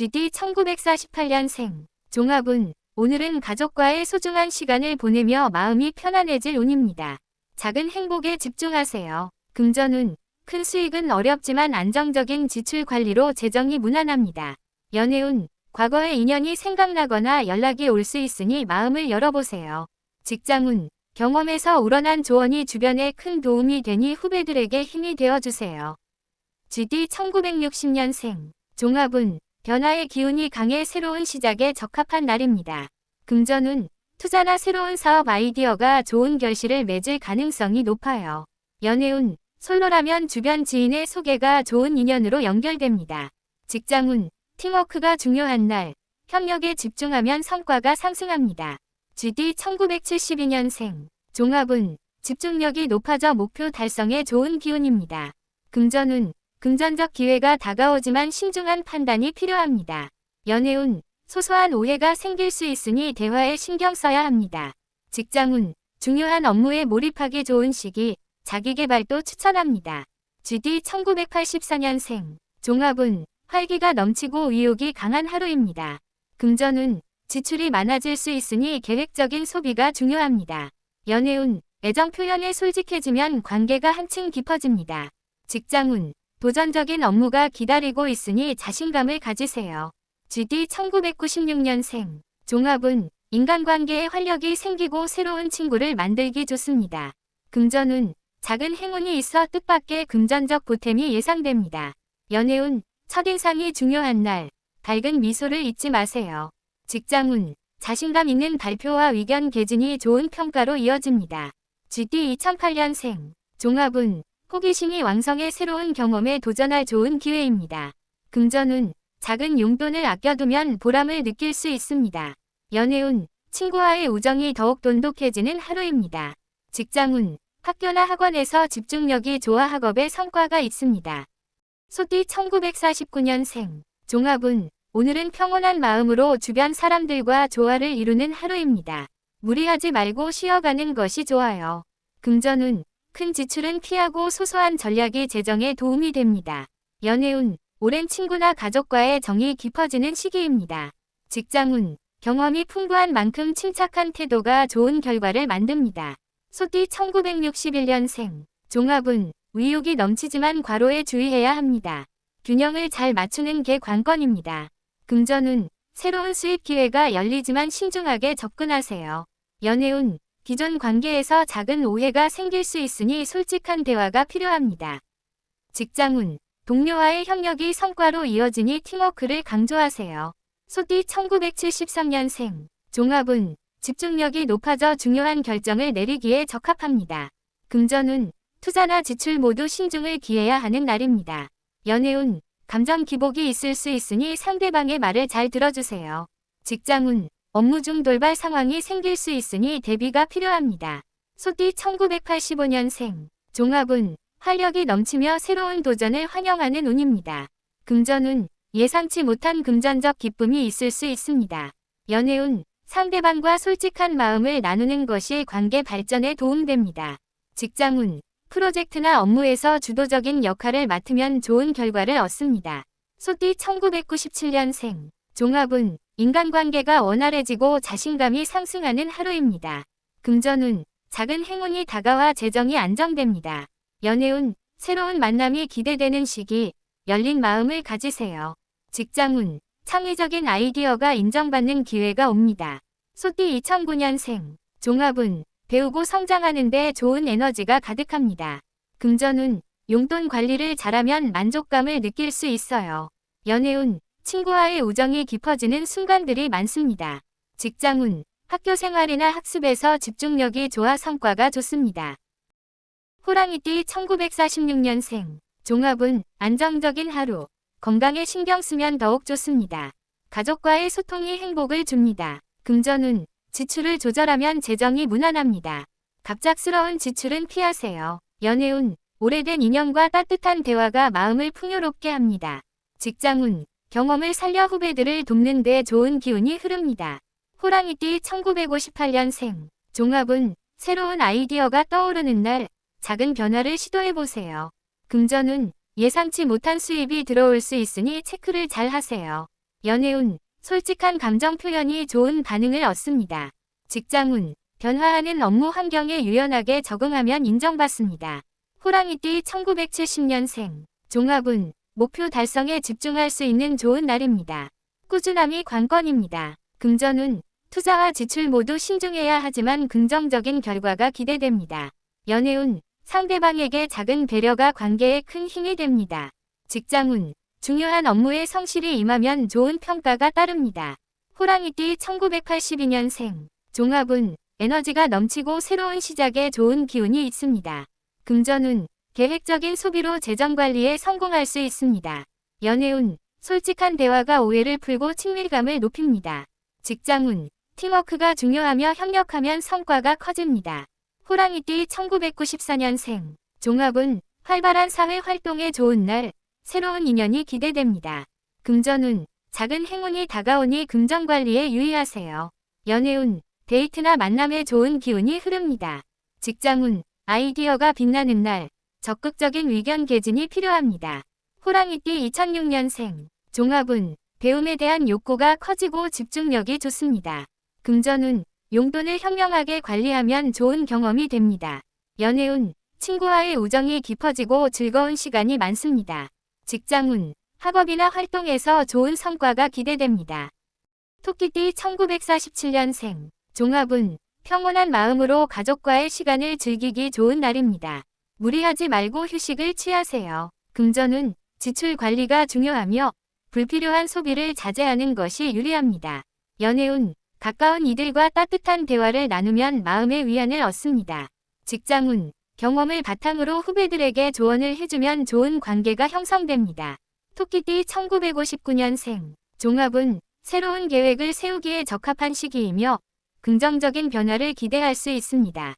GD 1948년생. 종합운. 오늘은 가족과의 소중한 시간을 보내며 마음이 편안해질 운입니다. 작은 행복에 집중하세요. 금전운. 큰 수익은 어렵지만 안정적인 지출 관리로 재정이 무난합니다. 연애운. 과거의 인연이 생각나거나 연락이 올 수 있으니 마음을 열어보세요. 직장운. 경험에서 우러난 조언이 주변에 큰 도움이 되니 후배들에게 힘이 되어주세요. GD 1960년생. 종합운. 변화의 기운이 강해 새로운 시작에 적합한 날입니다. 금전운. 투자나 새로운 사업 아이디어가 좋은 결실을 맺을 가능성이 높아요. 연애운. 솔로라면 주변 지인의 소개가 좋은 인연으로 연결됩니다. 직장운. 팀워크가 중요한 날. 협력에 집중하면 성과가 상승합니다. GD 1972년생. 종합운. 집중력이 높아져 목표 달성에 좋은 기운입니다. 금전운. 금전적 기회가 다가오지만 신중한 판단이 필요합니다. 연애운. 소소한 오해가 생길 수 있으니 대화에 신경 써야 합니다. 직장운. 중요한 업무에 몰입하기 좋은 시기. 자기개발도 추천합니다. GD 1984년생. 종합운. 활기가 넘치고 의욕이 강한 하루입니다. 금전운. 지출이 많아질 수 있으니 계획적인 소비가 중요합니다. 연애운. 애정 표현에 솔직해지면 관계가 한층 깊어집니다. 직장운. 도전적인 업무가 기다리고 있으니 자신감을 가지세요. GD 1996년생. 종합운. 인간관계에 활력이 생기고 새로운 친구를 만들기 좋습니다. 금전운. 작은 행운이 있어 뜻밖의 금전적 보탬이 예상됩니다. 연애운. 첫인상이 중요한 날. 밝은 미소를 잊지 마세요. 직장운. 자신감 있는 발표와 의견 개진이 좋은 평가로 이어집니다. GD 2008년생. 종합운. 호기심이 왕성해 새로운 경험에 도전할 좋은 기회입니다. 금전운. 작은 용돈을 아껴두면 보람을 느낄 수 있습니다. 연애운. 친구와의 우정이 더욱 돈독해지는 하루입니다. 직장운. 학교나 학원에서 집중력이 좋아 학업에 성과가 있습니다. 소띠 1949년생. 종합운. 오늘은 평온한 마음으로 주변 사람들과 조화를 이루는 하루입니다. 무리하지 말고 쉬어가는 것이 좋아요. 금전운. 큰 지출은 피하고 소소한 전략이 재정에 도움이 됩니다. 연애운. 오랜 친구나 가족과의 정이 깊어지는 시기입니다. 직장운. 경험이 풍부한 만큼 침착한 태도가 좋은 결과를 만듭니다. 소띠 1961년생. 종합운. 의욕이 넘치지만 과로에 주의해야 합니다. 균형을 잘 맞추는 게 관건입니다. 금전운. 새로운 수입 기회가 열리지만 신중하게 접근하세요. 연애운. 기존 관계에서 작은 오해가 생길 수 있으니 솔직한 대화가 필요합니다. 직장운. 동료와의 협력이 성과로 이어지니 팀워크를 강조하세요. 소띠 1973년생. 종합운. 집중력이 높아져 중요한 결정을 내리기에 적합합니다. 금전운. 투자나 지출 모두 신중을 기해야 하는 날입니다. 연애운. 감정 기복이 있을 수 있으니 상대방의 말을 잘 들어주세요. 직장운. 업무 중 돌발 상황이 생길 수 있으니 대비가 필요합니다. 소띠 1985년생. 종합운. 활력이 넘치며 새로운 도전을 환영하는 운입니다. 금전운. 예상치 못한 금전적 기쁨이 있을 수 있습니다. 연애운. 상대방과 솔직한 마음을 나누는 것이 관계 발전에 도움됩니다. 직장운. 프로젝트나 업무에서 주도적인 역할을 맡으면 좋은 결과를 얻습니다. 소띠 1997년생. 종합운. 인간관계가 원활해지고 자신감이 상승하는 하루입니다. 금전운. 작은 행운이 다가와 재정이 안정됩니다. 연애운. 새로운 만남이 기대되는 시기. 열린 마음을 가지세요. 직장운. 창의적인 아이디어가 인정받는 기회가 옵니다. 소띠 2009년생. 종합운. 배우고 성장하는데 좋은 에너지가 가득합니다. 금전운. 용돈 관리를 잘하면 만족감을 느낄 수 있어요. 연애운. 친구와의 우정이 깊어지는 순간들이 많습니다. 직장운. 학교 생활이나 학습에서 집중력이 좋아 성과가 좋습니다. 호랑이띠 1946년생. 종합은 안정적인 하루. 건강에 신경 쓰면 더욱 좋습니다. 가족과의 소통이 행복을 줍니다. 금전운. 지출을 조절하면 재정이 무난합니다. 갑작스러운 지출은 피하세요. 연애운. 오래된 인연과 따뜻한 대화가 마음을 풍요롭게 합니다. 직장운. 경험을 살려 후배들을 돕는 데 좋은 기운이 흐릅니다. 호랑이띠 1958년생. 종합은 새로운 아이디어가 떠오르는 날 작은 변화를 시도해보세요. 금전은 예상치 못한 수입이 들어올 수 있으니 체크를 잘 하세요. 연애운, 솔직한 감정 표현이 좋은 반응을 얻습니다. 직장운, 변화하는 업무 환경에 유연하게 적응하면 인정받습니다. 호랑이띠 1970년생, 종합운, 목표 달성에 집중할 수 있는 좋은 날입니다. 꾸준함이 관건입니다. 금전운, 투자와 지출 모두 신중해야 하지만 긍정적인 결과가 기대됩니다. 연애운, 상대방에게 작은 배려가 관계에 큰 힘이 됩니다. 직장운, 중요한 업무에 성실히 임하면 좋은 평가가 따릅니다. 호랑이띠 1982년생, 종합운, 에너지가 넘치고 새로운 시작에 좋은 기운이 있습니다. 금전운, 계획적인 소비로 재정 관리에 성공할 수 있습니다. 연애운, 솔직한 대화가 오해를 풀고 친밀감을 높입니다. 직장운, 팀워크가 중요하며 협력하면 성과가 커집니다. 호랑이띠 1994년생, 종합운, 활발한 사회 활동에 좋은 날, 새로운 인연이 기대됩니다. 금전운, 작은 행운이 다가오니 금전 관리에 유의하세요. 연애운, 데이트나 만남에 좋은 기운이 흐릅니다. 직장운, 아이디어가 빛나는 날, 적극적인 의견 개진이 필요합니다. 호랑이띠 2006년생, 종합운, 배움에 대한 욕구가 커지고 집중력이 좋습니다. 금전운, 용돈을 현명하게 관리하면 좋은 경험이 됩니다. 연애운, 친구와의 우정이 깊어지고 즐거운 시간이 많습니다. 직장운, 학업이나 활동에서 좋은 성과가 기대됩니다. 토끼띠 1947년생, 종합운, 평온한 마음으로 가족과의 시간을 즐기기 좋은 날입니다. 무리하지 말고 휴식을 취하세요. 금전운, 지출 관리가 중요하며 불필요한 소비를 자제하는 것이 유리합니다. 연애운, 가까운 이들과 따뜻한 대화를 나누면 마음의 위안을 얻습니다. 직장운, 경험을 바탕으로 후배들에게 조언을 해주면 좋은 관계가 형성됩니다. 토끼띠 1959년생, 종합은 새로운 계획을 세우기에 적합한 시기이며 긍정적인 변화를 기대할 수 있습니다.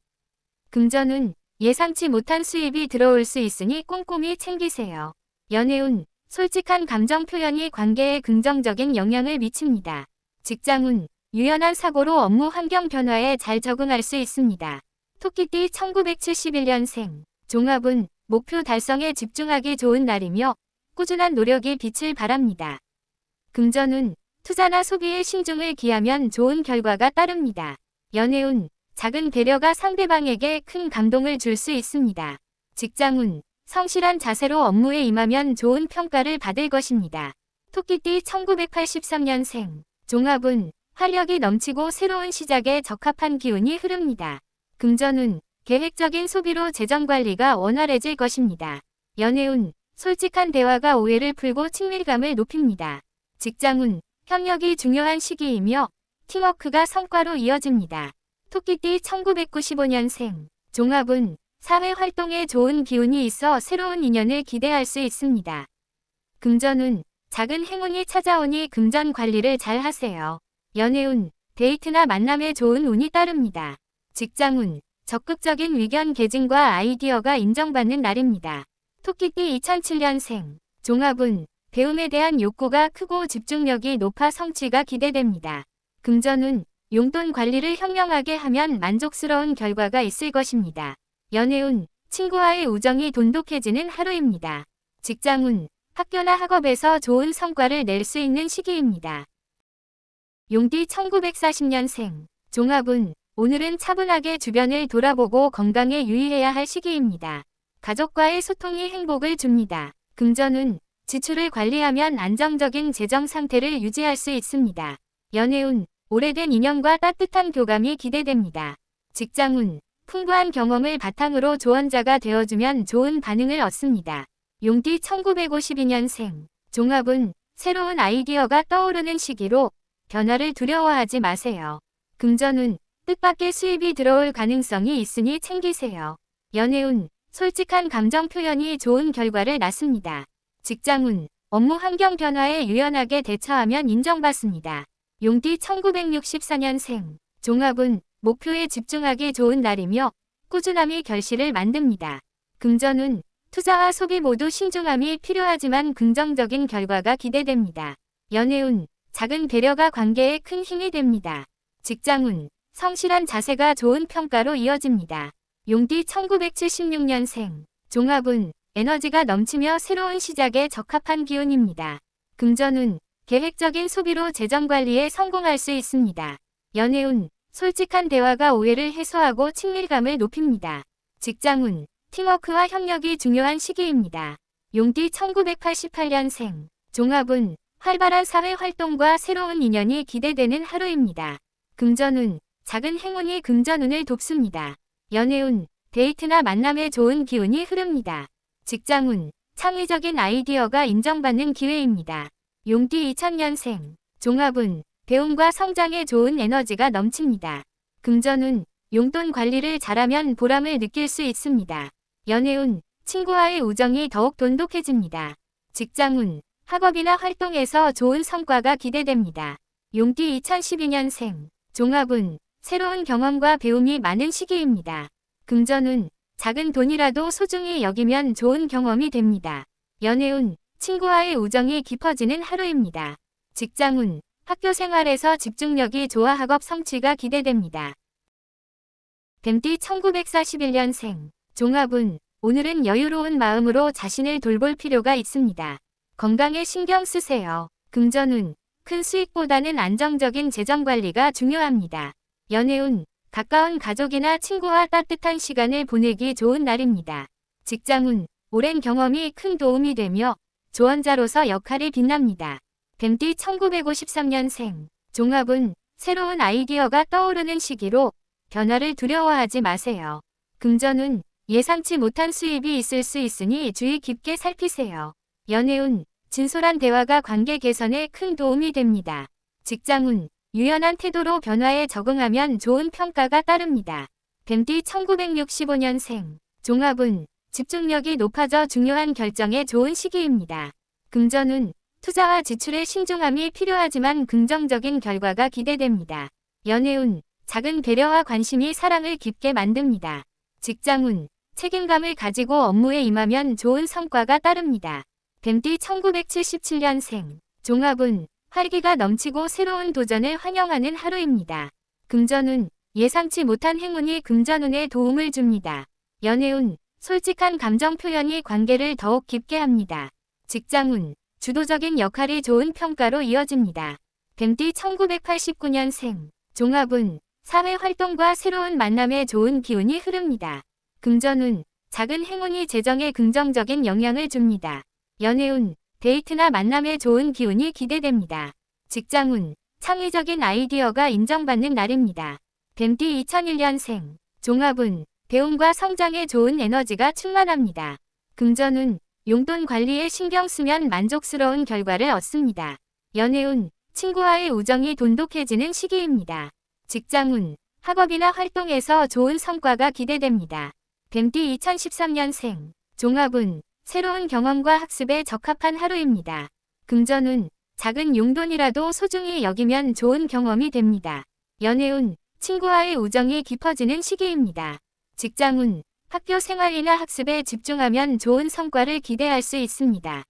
금전운, 예상치 못한 수입이 들어올 수 있으니 꼼꼼히 챙기세요. 연애운, 솔직한 감정 표현이 관계에 긍정적인 영향을 미칩니다. 직장운, 유연한 사고로 업무 환경 변화에 잘 적응할 수 있습니다. 토끼띠 1971년생, 종합은 목표 달성에 집중하기 좋은 날이며 꾸준한 노력이 빛을 발합니다. 금전운, 투자나 소비에 신중을 기하면 좋은 결과가 따릅니다. 연애운, 작은 배려가 상대방에게 큰 감동을 줄 수 있습니다. 직장운, 성실한 자세로 업무에 임하면 좋은 평가를 받을 것입니다. 토끼띠 1983년생, 종합운, 활력이 넘치고 새로운 시작에 적합한 기운이 흐릅니다. 금전운, 계획적인 소비로 재정 관리가 원활해질 것입니다. 연애운, 솔직한 대화가 오해를 풀고 친밀감을 높입니다. 직장운, 협력이 중요한 시기이며 팀워크가 성과로 이어집니다. 토끼띠 1995년생, 종합운, 사회 활동에 좋은 기운이 있어 새로운 인연을 기대할 수 있습니다. 금전운, 작은 행운이 찾아오니 금전 관리를 잘 하세요. 연애운, 데이트나 만남에 좋은 운이 따릅니다. 직장운, 적극적인 의견 개진과 아이디어가 인정받는 날입니다. 토끼띠 2007년생, 종합운, 배움에 대한 욕구가 크고 집중력이 높아 성취가 기대됩니다. 금전운, 용돈 관리를 현명하게 하면 만족스러운 결과가 있을 것입니다. 연애운, 친구와의 우정이 돈독해지는 하루입니다. 직장운, 학교나 학업에서 좋은 성과를 낼 수 있는 시기입니다. 용띠 1940년생, 종합운, 오늘은 차분하게 주변을 돌아보고 건강에 유의해야 할 시기입니다. 가족과의 소통이 행복을 줍니다. 금전운, 지출을 관리하면 안정적인 재정 상태를 유지할 수 있습니다. 연애운, 오래된 인연과 따뜻한 교감이 기대됩니다. 직장운, 풍부한 경험을 바탕으로 조언자가 되어주면 좋은 반응을 얻습니다. 용띠 1952년생, 종합운, 새로운 아이디어가 떠오르는 시기로 변화를 두려워하지 마세요. 금전운, 뜻밖의 수입이 들어올 가능성이 있으니 챙기세요. 연애운, 솔직한 감정 표현이 좋은 결과를 낳습니다. 직장운, 업무 환경 변화에 유연하게 대처하면 인정받습니다. 용띠 1964년생, 종합운, 목표에 집중하기 좋은 날이며 꾸준함이 결실을 만듭니다. 금전운, 투자와 소비 모두 신중함이 필요하지만 긍정적인 결과가 기대됩니다. 연애운, 작은 배려가 관계에 큰 힘이 됩니다. 직장운, 성실한 자세가 좋은 평가로 이어집니다. 용띠 1976년생, 종합운, 에너지가 넘치며 새로운 시작에 적합한 기운입니다. 금전운, 계획적인 소비로 재정 관리에 성공할 수 있습니다. 연애운, 솔직한 대화가 오해를 해소하고 친밀감을 높입니다. 직장운, 팀워크와 협력이 중요한 시기입니다. 용띠 1988년생, 종합운, 활발한 사회 활동과 새로운 인연이 기대되는 하루입니다. 금전운, 작은 행운이 금전운을 돕습니다. 연애운, 데이트나 만남에 좋은 기운이 흐릅니다. 직장운, 창의적인 아이디어가 인정받는 기회입니다. 용띠 2000년생, 종합운, 배움과 성장에 좋은 에너지가 넘칩니다. 금전운, 용돈 관리를 잘하면 보람을 느낄 수 있습니다. 연애운, 친구와의 우정이 더욱 돈독해집니다. 직장운, 학업이나 활동에서 좋은 성과가 기대됩니다. 용띠 2012년생, 종합운, 새로운 경험과 배움이 많은 시기입니다. 금전운, 작은 돈이라도 소중히 여기면 좋은 경험이 됩니다. 연애운, 친구와의 우정이 깊어지는 하루입니다. 직장운, 학교 생활에서 집중력이 좋아 학업 성취가 기대됩니다. 뱀띠 1941년생, 종합운, 오늘은 여유로운 마음으로 자신을 돌볼 필요가 있습니다. 건강에 신경 쓰세요. 금전운, 큰 수익보다는 안정적인 재정 관리가 중요합니다. 연애운, 가까운 가족이나 친구와 따뜻한 시간을 보내기 좋은 날입니다. 직장운, 오랜 경험이 큰 도움이 되며 조언자로서 역할이 빛납니다. 뱀띠 1953년생, 종합은 새로운 아이디어가 떠오르는 시기로 변화를 두려워하지 마세요. 금전운, 예상치 못한 수입이 있을 수 있으니 주의 깊게 살피세요. 연애운, 진솔한 대화가 관계 개선에 큰 도움이 됩니다. 직장운, 유연한 태도로 변화에 적응하면 좋은 평가가 따릅니다. 뱀띠 1965년생, 종합운, 집중력이 높아져 중요한 결정에 좋은 시기입니다. 금전운, 투자와 지출의 신중함이 필요하지만 긍정적인 결과가 기대됩니다. 연애운, 작은 배려와 관심이 사랑을 깊게 만듭니다. 직장운, 책임감을 가지고 업무에 임하면 좋은 성과가 따릅니다. 뱀띠 1977년생, 종합운, 활기가 넘치고 새로운 도전을 환영하는 하루입니다. 금전운, 예상치 못한 행운이 금전운에 도움을 줍니다. 연애운, 솔직한 감정 표현이 관계를 더욱 깊게 합니다. 직장운, 주도적인 역할이 좋은 평가로 이어집니다. 뱀띠 1989년생, 종합운, 사회 활동과 새로운 만남에 좋은 기운이 흐릅니다. 금전운, 작은 행운이 재정에 긍정적인 영향을 줍니다. 연애운, 데이트나 만남에 좋은 기운이 기대됩니다. 직장운, 창의적인 아이디어가 인정받는 날입니다. 뱀띠 2001년생, 종합운, 배움과 성장에 좋은 에너지가 충만합니다. 금전운, 용돈 관리에 신경 쓰면 만족스러운 결과를 얻습니다. 연애운, 친구와의 우정이 돈독해지는 시기입니다. 직장운, 학업이나 활동에서 좋은 성과가 기대됩니다. 뱀띠 2013년생, 종합운, 새로운 경험과 학습에 적합한 하루입니다. 금전운, 작은 용돈이라도 소중히 여기면 좋은 경험이 됩니다. 연애운, 친구와의 우정이 깊어지는 시기입니다. 직장운, 학교 생활이나 학습에 집중하면 좋은 성과를 기대할 수 있습니다.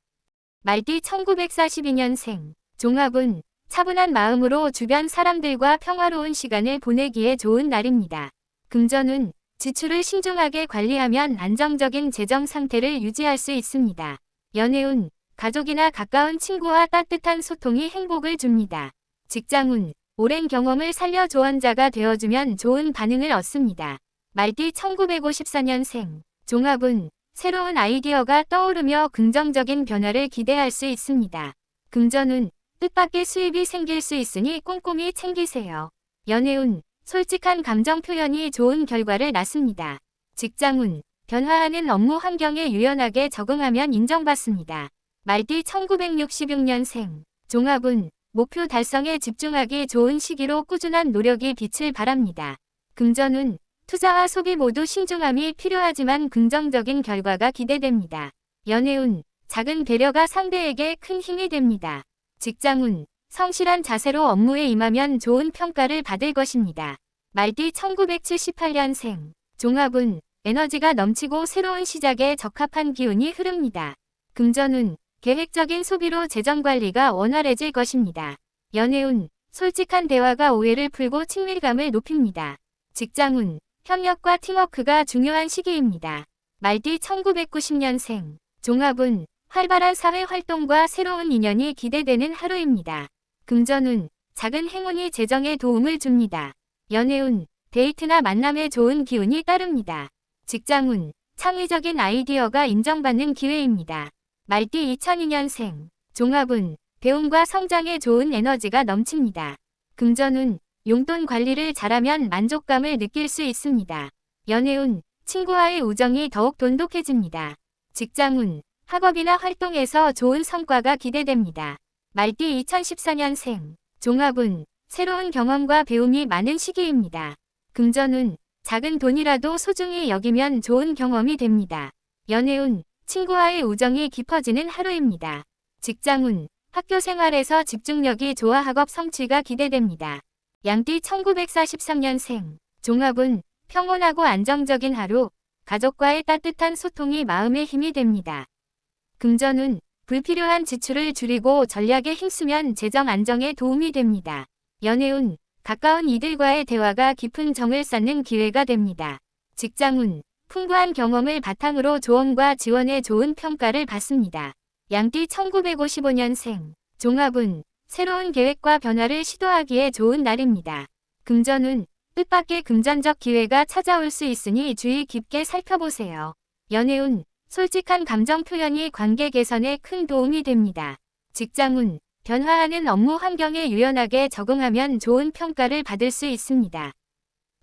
말띠 1942년생, 종합운, 차분한 마음으로 주변 사람들과 평화로운 시간을 보내기에 좋은 날입니다. 금전운, 지출을 신중하게 관리하면 안정적인 재정 상태를 유지할 수 있습니다. 연애운, 가족이나 가까운 친구와 따뜻한 소통이 행복을 줍니다. 직장운, 오랜 경험을 살려 조언자가 되어주면 좋은 반응을 얻습니다. 말띠 1954년생, 종합운, 새로운 아이디어가 떠오르며 긍정적인 변화를 기대할 수 있습니다. 금전운, 뜻밖의 수입이 생길 수 있으니 꼼꼼히 챙기세요. 연애운, 솔직한 감정 표현이 좋은 결과를 낳습니다. 직장운, 변화하는 업무 환경에 유연하게 적응하면 인정받습니다. 말띠 1966년생, 종합운, 목표 달성에 집중하기 좋은 시기로 꾸준한 노력이 빛을 발합니다. 금전운, 투자와 소비 모두 신중함이 필요하지만 긍정적인 결과가 기대됩니다. 연애운, 작은 배려가 상대에게 큰 힘이 됩니다. 직장운, 성실한 자세로 업무에 임하면 좋은 평가를 받을 것입니다. 말띠 1978년생, 종합운, 에너지가 넘치고 새로운 시작에 적합한 기운이 흐릅니다. 금전운, 계획적인 소비로 재정관리가 원활해질 것입니다. 연애운, 솔직한 대화가 오해를 풀고 친밀감을 높입니다. 직장운, 협력과 팀워크가 중요한 시기입니다. 말띠 1990년생, 종합운, 활발한 사회 활동과 새로운 인연이 기대되는 하루입니다. 금전운, 작은 행운이 재정에 도움을 줍니다. 연애운, 데이트나 만남에 좋은 기운이 따릅니다. 직장운, 창의적인 아이디어가 인정받는 기회입니다. 말띠 2002년생, 종합운, 배움과 성장에 좋은 에너지가 넘칩니다. 금전운, 용돈 관리를 잘하면 만족감을 느낄 수 있습니다. 연애운, 친구와의 우정이 더욱 돈독해집니다. 직장운, 학업이나 활동에서 좋은 성과가 기대됩니다. 말띠 2014년생, 종합운, 새로운 경험과 배움이 많은 시기입니다. 금전운, 작은 돈이라도 소중히 여기면 좋은 경험이 됩니다. 연애운, 친구와의 우정이 깊어지는 하루입니다. 직장운, 학교 생활에서 집중력이 좋아 학업 성취가 기대됩니다. 양띠 1943년생, 종합운, 평온하고 안정적인 하루, 가족과의 따뜻한 소통이 마음의 힘이 됩니다. 금전운, 불필요한 지출을 줄이고 전략에 힘쓰면 재정 안정에 도움이 됩니다. 연애운, 가까운 이들과의 대화가 깊은 정을 쌓는 기회가 됩니다. 직장운, 풍부한 경험을 바탕으로 조언과 지원에 좋은 평가를 받습니다. 양띠 1955년생, 종합운, 새로운 계획과 변화를 시도하기에 좋은 날입니다. 금전운, 뜻밖의 금전적 기회가 찾아올 수 있으니 주의 깊게 살펴보세요. 연애운, 솔직한 감정 표현이 관계 개선에 큰 도움이 됩니다. 직장운, 변화하는 업무 환경에 유연하게 적응하면 좋은 평가를 받을 수 있습니다.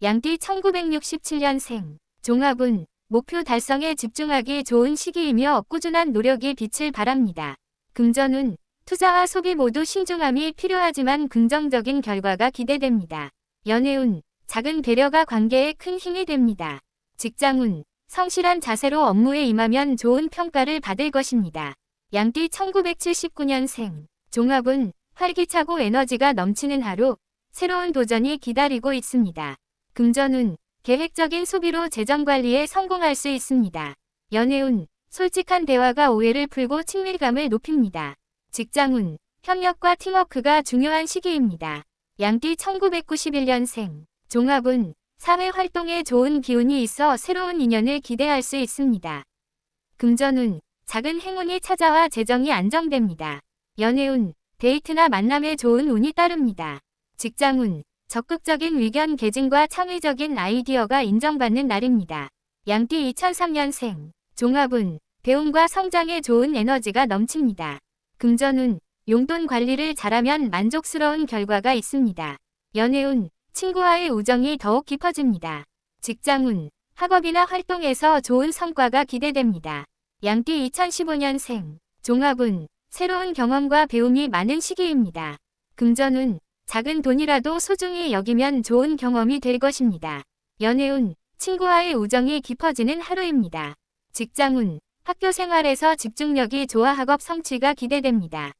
양띠 1967년생, 종합운, 목표 달성에 집중하기 좋은 시기이며 꾸준한 노력이 빛을 발합니다. 금전운, 투자와 소비 모두 신중함이 필요하지만 긍정적인 결과가 기대됩니다. 연애운, 작은 배려가 관계에 큰 힘이 됩니다. 직장운, 성실한 자세로 업무에 임하면 좋은 평가를 받을 것입니다. 양띠 1979년생, 종합은 활기차고 에너지가 넘치는 하루, 새로운 도전이 기다리고 있습니다. 금전운, 계획적인 소비로 재정관리에 성공할 수 있습니다. 연애운, 솔직한 대화가 오해를 풀고 친밀감을 높입니다. 직장운, 협력과 팀워크가 중요한 시기입니다. 양띠 1991년생, 종합운, 사회 활동에 좋은 기운이 있어 새로운 인연을 기대할 수 있습니다. 금전운, 작은 행운이 찾아와 재정이 안정됩니다. 연애운, 데이트나 만남에 좋은 운이 따릅니다. 직장운, 적극적인 의견 개진과 창의적인 아이디어가 인정받는 날입니다. 양띠 2003년생, 종합운, 배움과 성장에 좋은 에너지가 넘칩니다. 금전운, 용돈 관리를 잘하면 만족스러운 결과가 있습니다. 연애운, 친구와의 우정이 더욱 깊어집니다. 직장운, 학업이나 활동에서 좋은 성과가 기대됩니다. 양띠 2015년생, 종합운, 새로운 경험과 배움이 많은 시기입니다. 금전운, 작은 돈이라도 소중히 여기면 좋은 경험이 될 것입니다. 연애운, 친구와의 우정이 깊어지는 하루입니다. 직장운, 학교 생활에서 집중력이 좋아 학업 성취가 기대됩니다.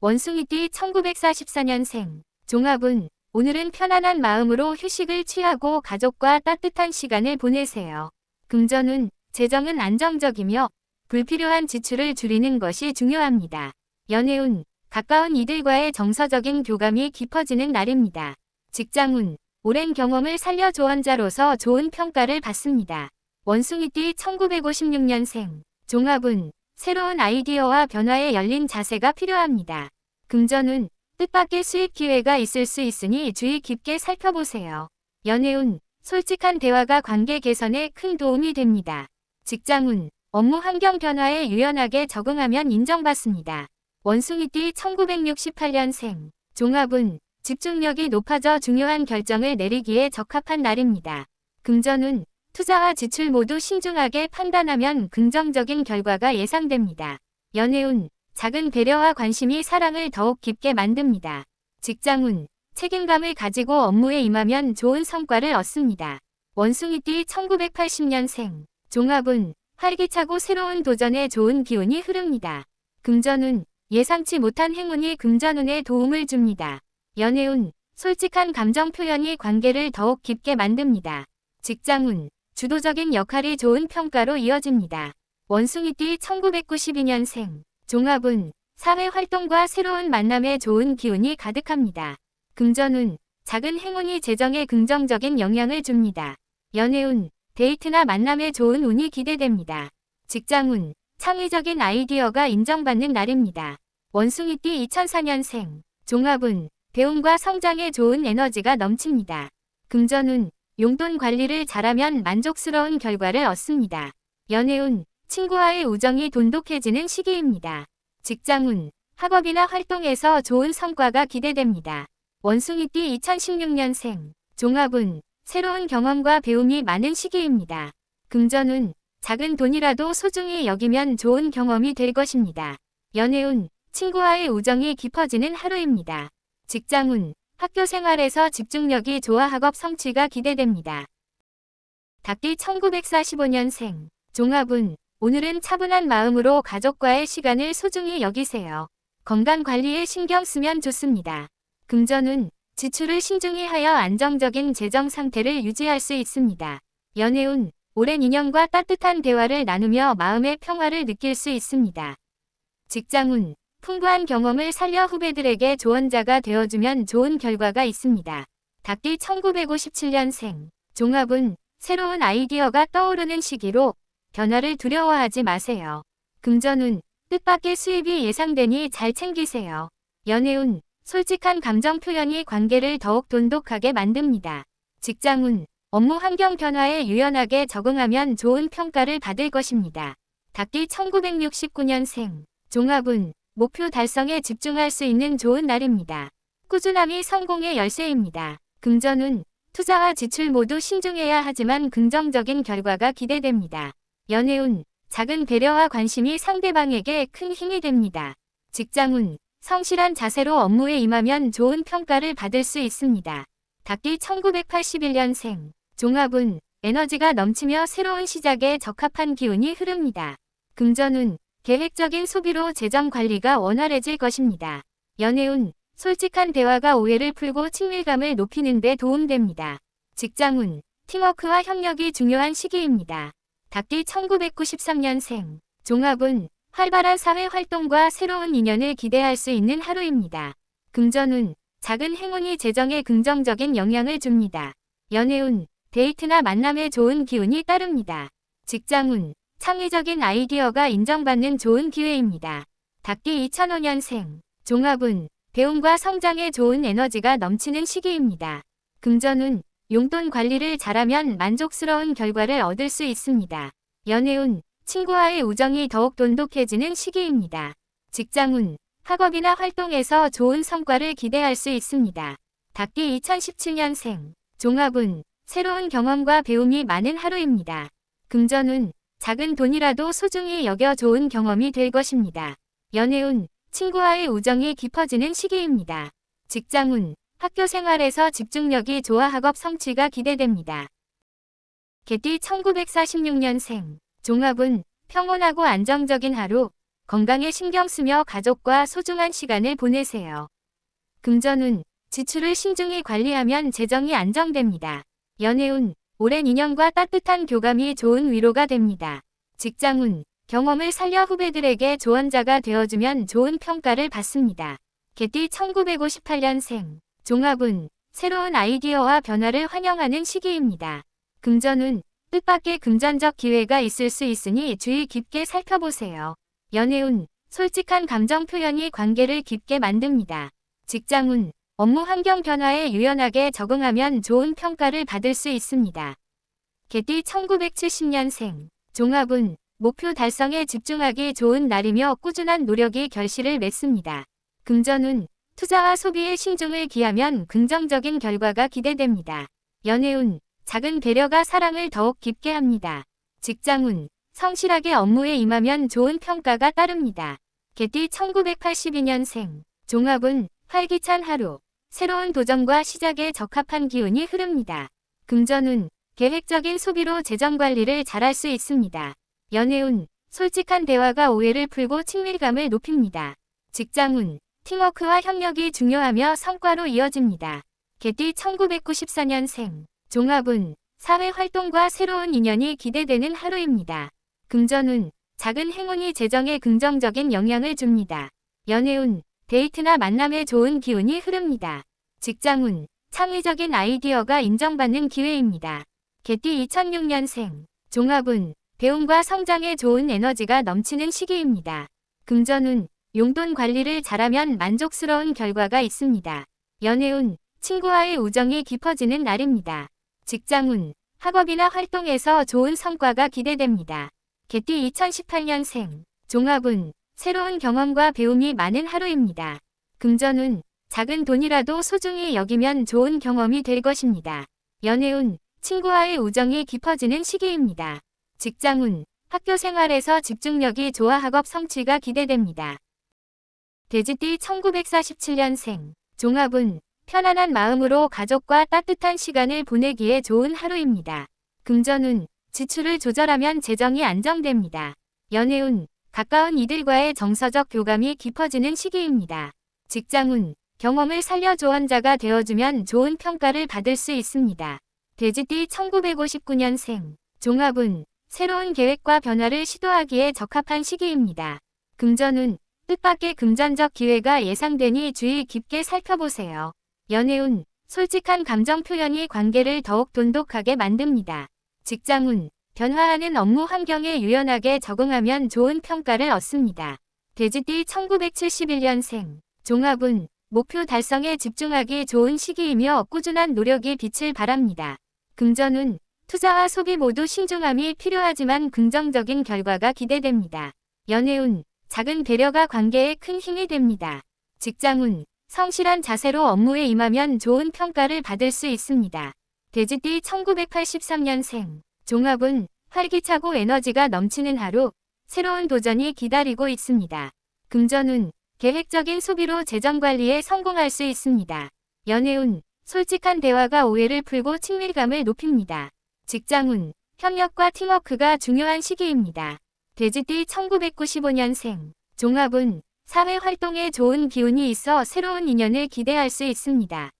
원숭이띠 1944년생, 종합운, 오늘은 편안한 마음으로 휴식을 취하고 가족과 따뜻한 시간을 보내세요. 금전운, 재정은 안정적이며 불필요한 지출을 줄이는 것이 중요합니다. 연애운, 가까운 이들과의 정서적인 교감이 깊어지는 날입니다. 직장운, 오랜 경험을 살려 조언자로서 좋은 평가를 받습니다. 원숭이띠 1956년생, 종합운, 새로운 아이디어와 변화에 열린 자세가 필요합니다. 금전운, 뜻밖의 수입 기회가 있을 수 있으니 주의 깊게 살펴보세요. 연애운, 솔직한 대화가 관계 개선에 큰 도움이 됩니다. 직장운, 업무 환경 변화에 유연하게 적응하면 인정받습니다. 원숭이띠 1968년생, 종합운, 집중력이 높아져 중요한 결정을 내리기에 적합한 날입니다. 금전운, 투자와 지출 모두 신중하게 판단하면 긍정적인 결과가 예상됩니다. 연애운, 작은 배려와 관심이 사랑을 더욱 깊게 만듭니다. 직장운, 책임감을 가지고 업무에 임하면 좋은 성과를 얻습니다. 원숭이띠 1980년생, 종합운, 활기차고 새로운 도전에 좋은 기운이 흐릅니다. 금전운, 예상치 못한 행운이 금전운에 도움을 줍니다. 연애운, 솔직한 감정 표현이 관계를 더욱 깊게 만듭니다. 직장운, 주도적인 역할이 좋은 평가로 이어집니다. 원숭이띠 1992년생, 종합운, 사회활동과 새로운 만남에 좋은 기운이 가득합니다. 금전운, 작은 행운이 재정에 긍정적인 영향을 줍니다. 연애운, 데이트나 만남에 좋은 운이 기대됩니다. 직장운, 창의적인 아이디어가 인정받는 날입니다. 원숭이띠 2004년생. 종합은 배움과 성장에 좋은 에너지가 넘칩니다. 금전운 용돈 관리를 잘하면 만족스러운 결과를 얻습니다. 연애운 친구와의 우정이 돈독해지는 시기입니다. 직장운 학업이나 활동에서 좋은 성과가 기대됩니다. 원숭이띠 2016년생. 종합은 새로운 경험과 배움이 많은 시기입니다. 금전운 작은 돈이라도 소중히 여기면 좋은 경험이 될 것입니다. 연애운 친구와의 우정이 깊어지는 하루입니다. 직장운 학교 생활에서 집중력이 좋아 학업 성취가 기대됩니다. 닭띠 1945년생 종합운 오늘은 차분한 마음으로 가족과의 시간을 소중히 여기세요. 건강 관리에 신경 쓰면 좋습니다. 금전운 지출을 신중히 하여 안정적인 재정 상태를 유지할 수 있습니다. 연애운 오랜 인연과 따뜻한 대화를 나누며 마음의 평화를 느낄 수 있습니다. 직장운 풍부한 경험을 살려 후배들에게 조언자가 되어주면 좋은 결과가 있습니다. 닭띠 1957년생 종합은 새로운 아이디어가 떠오르는 시기로 변화를 두려워하지 마세요. 금전운 뜻밖의 수입이 예상되니 잘 챙기세요. 연애운 솔직한 감정 표현이 관계를 더욱 돈독하게 만듭니다. 직장운 업무 환경 변화에 유연하게 적응하면 좋은 평가를 받을 것입니다. 닭띠 1969년생 종합운 목표 달성에 집중할 수 있는 좋은 날입니다. 꾸준함이 성공의 열쇠입니다. 금전운 투자와 지출 모두 신중해야 하지만 긍정적인 결과가 기대됩니다. 연애운 작은 배려와 관심이 상대방에게 큰 힘이 됩니다. 직장운 성실한 자세로 업무에 임하면 좋은 평가를 받을 수 있습니다. 닭띠 1981년생 종합운 에너지가 넘치며 새로운 시작에 적합한 기운이 흐릅니다. 금전운 계획적인 소비로 재정 관리가 원활해질 것입니다. 연애운 솔직한 대화가 오해를 풀고 친밀감을 높이는 데 도움됩니다. 직장운 팀워크와 협력이 중요한 시기입니다. 닭띠 1993년생 종합운 활발한 사회 활동과 새로운 인연을 기대할 수 있는 하루입니다. 금전운 작은 행운이 재정에 긍정적인 영향을 줍니다. 연애운 데이트나 만남에 좋은 기운이 따릅니다. 직장운 창의적인 아이디어가 인정받는 좋은 기회입니다. 닭띠 2005년생 종합운 배움과 성장에 좋은 에너지가 넘치는 시기입니다. 금전운 용돈 관리를 잘하면 만족스러운 결과를 얻을 수 있습니다. 연애운 친구와의 우정이 더욱 돈독해지는 시기입니다. 직장운 학업이나 활동에서 좋은 성과를 기대할 수 있습니다. 닭띠 2017년생 종합운 새로운 경험과 배움이 많은 하루입니다. 금전운 작은 돈이라도 소중히 여겨 좋은 경험이 될 것입니다. 연애운 친구와의 우정이 깊어지는 시기입니다. 직장운 학교 생활에서 집중력이 좋아 학업 성취가 기대됩니다. 개띠 1946년생 종합은 평온하고 안정적인 하루 건강에 신경 쓰며 가족과 소중한 시간을 보내세요. 금전운 지출을 신중히 관리하면 재정이 안정됩니다. 연애운 오랜 인연과 따뜻한 교감이 좋은 위로가 됩니다. 직장운 경험을 살려 후배들에게 조언자가 되어주면 좋은 평가를 받습니다. 개띠 1958년생 종합운 새로운 아이디어와 변화를 환영하는 시기입니다. 금전운 뜻밖의 금전적 기회가 있을 수 있으니 주의 깊게 살펴보세요. 연애운 솔직한 감정 표현이 관계를 깊게 만듭니다. 직장운 업무 환경 변화에 유연하게 적응하면 좋은 평가를 받을 수 있습니다. 개띠 1970년생 종합운 목표 달성에 집중하기 좋은 날이며 꾸준한 노력이 결실을 맺습니다. 금전운 투자와 소비에 신중을 기하면 긍정적인 결과가 기대됩니다. 연애운 작은 배려가 사랑을 더욱 깊게 합니다. 직장운 성실하게 업무에 임하면 좋은 평가가 따릅니다. 개띠 1982년생 종합운 활기찬 하루 새로운 도전과 시작에 적합한 기운이 흐릅니다. 금전운 계획적인 소비로 재정 관리를 잘할 수 있습니다. 연애운 솔직한 대화가 오해를 풀고 친밀감을 높입니다. 직장운 팀워크와 협력이 중요하며 성과로 이어집니다. 개띠 1994년생 종합운 사회 활동과 새로운 인연이 기대되는 하루입니다. 금전운 작은 행운이 재정에 긍정적인 영향을 줍니다. 연애운 데이트나 만남에 좋은 기운이 흐릅니다. 직장운 창의적인 아이디어가 인정받는 기회입니다. 개띠 2006년생 종합운 배움과 성장에 좋은 에너지가 넘치는 시기입니다. 금전운, 용돈 관리를 잘하면 만족스러운 결과가 있습니다. 연애운, 친구와의 우정이 깊어지는 날입니다. 직장운, 학업이나 활동에서 좋은 성과가 기대됩니다. 개띠 2018년생, 종합운, 새로운 경험과 배움이 많은 하루입니다. 금전운, 작은 돈이라도 소중히 여기면 좋은 경험이 될 것입니다. 연애운, 친구와의 우정이 깊어지는 시기입니다. 직장운, 학교 생활에서 집중력이 좋아 학업 성취가 기대됩니다. 돼지띠 1947년생, 종합운, 편안한 마음으로 가족과 따뜻한 시간을 보내기에 좋은 하루입니다. 금전운, 지출을 조절하면 재정이 안정됩니다. 연애운, 가까운 이들과의 정서적 교감이 깊어지는 시기입니다. 직장운, 경험을 살려 조언자가 되어주면 좋은 평가를 받을 수 있습니다. 돼지띠 1959년생, 종합운, 새로운 계획과 변화를 시도하기에 적합한 시기입니다. 금전운, 뜻밖의 금전적 기회가 예상되니 주의 깊게 살펴보세요. 연애운, 솔직한 감정 표현이 관계를 더욱 돈독하게 만듭니다. 직장운, 변화하는 업무 환경에 유연하게 적응하면 좋은 평가를 얻습니다. 돼지띠 1971년생, 종합운, 목표 달성에 집중하기 좋은 시기이며 꾸준한 노력이 빛을 발합니다. 금전운, 투자와 소비 모두 신중함이 필요하지만 긍정적인 결과가 기대됩니다. 연애운, 작은 배려가 관계에 큰 힘이 됩니다. 직장운, 성실한 자세로 업무에 임하면 좋은 평가를 받을 수 있습니다. 돼지띠 1983년생, 종합은 활기차고 에너지가 넘치는 하루, 새로운 도전이 기다리고 있습니다. 금전운, 계획적인 소비로 재정 관리에 성공할 수 있습니다. 연애운, 솔직한 대화가 오해를 풀고 친밀감을 높입니다. 직장운, 협력과 팀워크가 중요한 시기입니다. 돼지띠 1995년생, 종합운, 사회 활동에 좋은 기운이 있어 새로운 인연을 기대할 수 있습니다.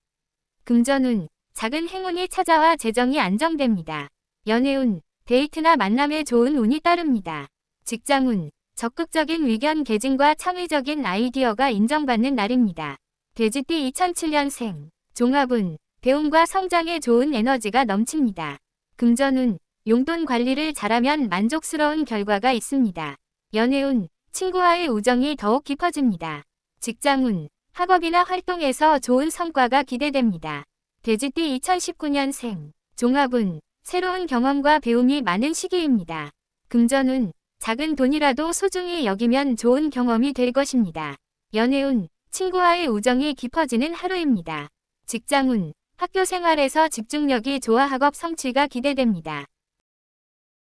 금전운, 작은 행운이 찾아와 재정이 안정됩니다. 연애운, 데이트나 만남에 좋은 운이 따릅니다. 직장운, 적극적인 의견 개진과 창의적인 아이디어가 인정받는 날입니다. 돼지띠 2007년생, 종합운, 배움과 성장에 좋은 에너지가 넘칩니다. 금전운, 용돈 관리를 잘하면 만족스러운 결과가 있습니다. 연애운, 친구와의 우정이 더욱 깊어집니다. 직장운, 학업이나 활동에서 좋은 성과가 기대됩니다. 돼지띠 2019년생, 종합운, 새로운 경험과 배움이 많은 시기입니다. 금전운, 작은 돈이라도 소중히 여기면 좋은 경험이 될 것입니다. 연애운, 친구와의 우정이 깊어지는 하루입니다. 직장운, 학교 생활에서 집중력이 좋아 학업 성취가 기대됩니다.